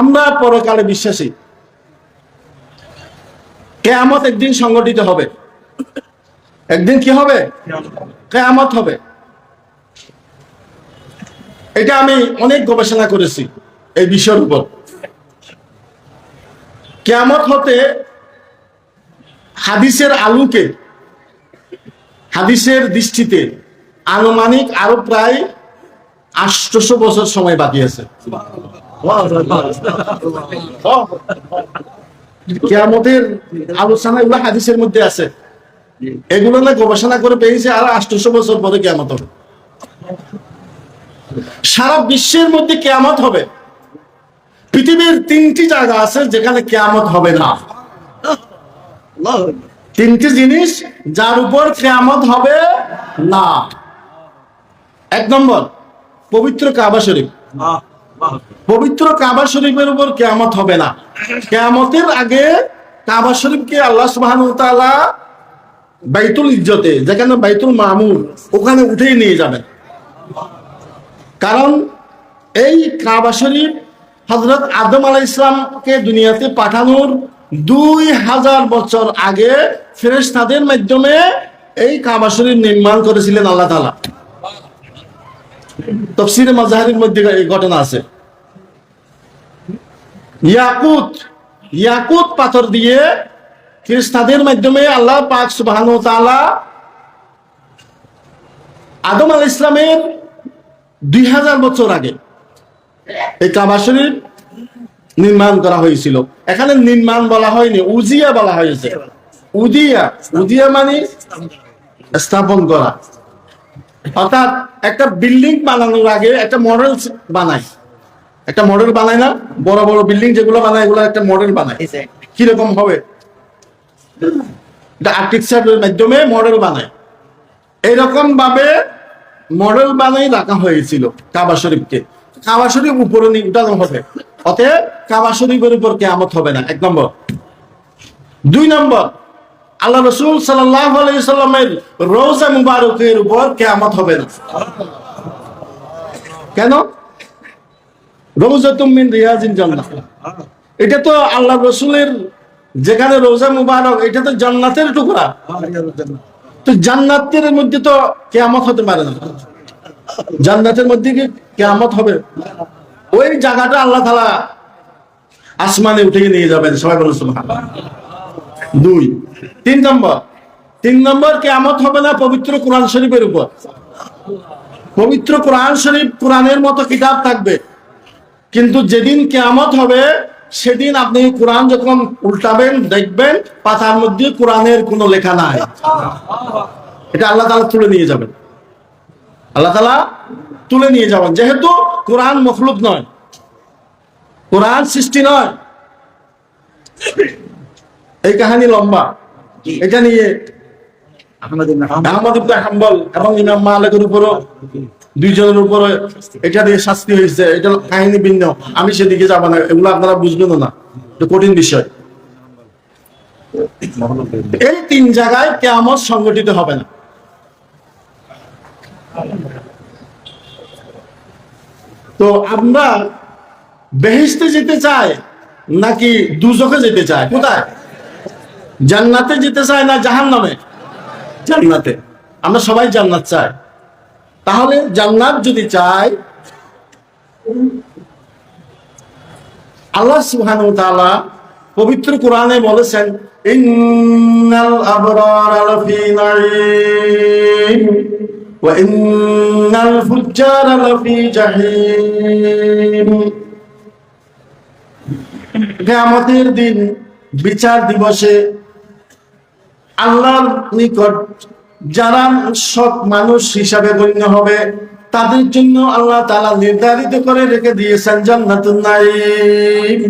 আমরা পরকালে বিশ্বাসী। কেয়ামত একদিন সংগঠিত হবে। একদিন কি হবে? কেয়ামত হবে। এটা আমি অনেক গবেষণা করেছি এই বিষয়ের উপর। কেয়ামত হতে হাদিসের আলুকে, হাদিসের দৃষ্টিতে আনুমানিক আরও প্রায় আটশোশো বছর সময় বাকি আছে। কেয়ামতের হাদিসের মধ্যে আছে। এগুলো না গবেষণা করে পেয়েছে আর বছর পরে কেয়ামত হবে। সারা বিশ্বের মধ্যে কেয়ামত হবে। পৃথিবীর তিনটি জায়গা আছে যেখানে কেয়ামত হবে না। তিনটি জিনিস যার উপর কেয়ামত হবে না। এক নম্বর, পবিত্র কাবা শরীফ। পবিত্র কাবা শরীফের উপর কেয়ামত হবে না। কেয়ামতের আগে কাবা শরীফকে আল্লাহ সুবহানাহু ওয়া তাআলা বাইতুল ইজ্জতে, যেখানে বাইতুল মামুর ওখানে উঠেই নিয়ে যাবেন। কারণ এই কাবা শরীফ হজরত আদম আলাহ ইসলামকে দুনিয়াতে পাঠানোর দুই হাজার বছর আগে ফেরেশতাদের মাধ্যমে এই কাবা শরীফ নির্মাণ করেছিলেন আল্লাহ তালা তফসিরে মাজাহারির মধ্যে এই ঘটনা আছে। ইয়াকুত ইয়াকুত পাথর দিয়ে খ্রিস্টানদের মাধ্যমে আল্লাহ পাক ওয়া আদম আল ইসলামের দুই হাজার বছর আগে এই কাবা শরীফ নির্মাণ করা হয়েছিল। এখানে নির্মাণ বলা হয়নি, উজিয়া বলা হয়েছে। উদিয়া উদিয়া মানে স্থাপন করা। অর্থাৎ একটা বিল্ডিং বানানোর আগে একটা মডেল বানায় একটা মডেল বানায় না বড় বড় বিল্ডিং যেগুলো বানায় এগুলো একটা মডেল বানায়। কীরকম হবে? এটা মাধ্যমে মডেল বানায়। এরকম ভাবে মডেল বানাই রাখা হয়েছিল কাবা শরীফকে। কাবা শরীফ উপরে উঠানো হবে। অতএব কাবা শরীফের উপর কেয়ামত হবে না। এক নম্বর। দুই নম্বর। আল্লাহ রসুল সাল্লাহ আলাইসাল্লামের রোজা মুবারকের উপর কেয়ামত হবে না। কেন? রোজা তুমিন রিয়াজিন জান্নাত এটা তো আল্লাহ রসুলের যেখানে রোজা মুবারক এটা তো জান্নাতের টুকরা। তো জান্নাতের মধ্যে তো কেয়ামত হতে পারে না। জান্নাতের মধ্যে কি কেয়ামত হবে? ওই জায়গাটা আল্লাহ তালা আসমানে উঠে নিয়ে যাবেন সবাই বলুন দুই তিন নম্বর। তিন নম্বর কেয়ামত হবে না পবিত্র কোরআন শরীফের উপর। পবিত্র কোরআন শরীফ কোরআনের মতো কিতাব থাকবে। কিন্তু যেদিন কেয়ামত হবে সেদিন আপনি কোরআন যখন উল্টাবেন দেখবেন পাতার মধ্যে কোরআনের কোনো লেখা নাই। এটা আল্লাহ তালা তুলে নিয়ে যাবেন। আল্লাহ তালা তুলে নিয়ে যাবেন। যেহেতু কোরআন মখলুক নয় কোরআন সৃষ্টি নয়। এই কাহিনী লম্বা। এটা নিয়ে আমি সেদিকে না, এগুলো আপনারা বুঝবেন না। কঠিন বিষয়। এই তিন জায়গায় সংগঠিত হবে না। তো আমরা বেহেস্তে যেতে চাই নাকি দুজকে যেতে চাই? কোথায়? জান্নাতে যেতে চায় না জাহান নামে জান্নাতে। আমরা সবাই জান্নাত চাই। তাহলে জান্নাত যদি চাই, আল্লাহ ওয়া পবিত্র কোরআনে বলেছেন কিয়ামতের দিন বিচার দিবসে আল্লাহর নিকট যারা সৎ মানুষ হিসাবে গণ্য হবে। তাদের জন্য আল্লাহ তালা নির্ধারিত করে রেখে দিয়েছেন জান্নাতুন নাঈম।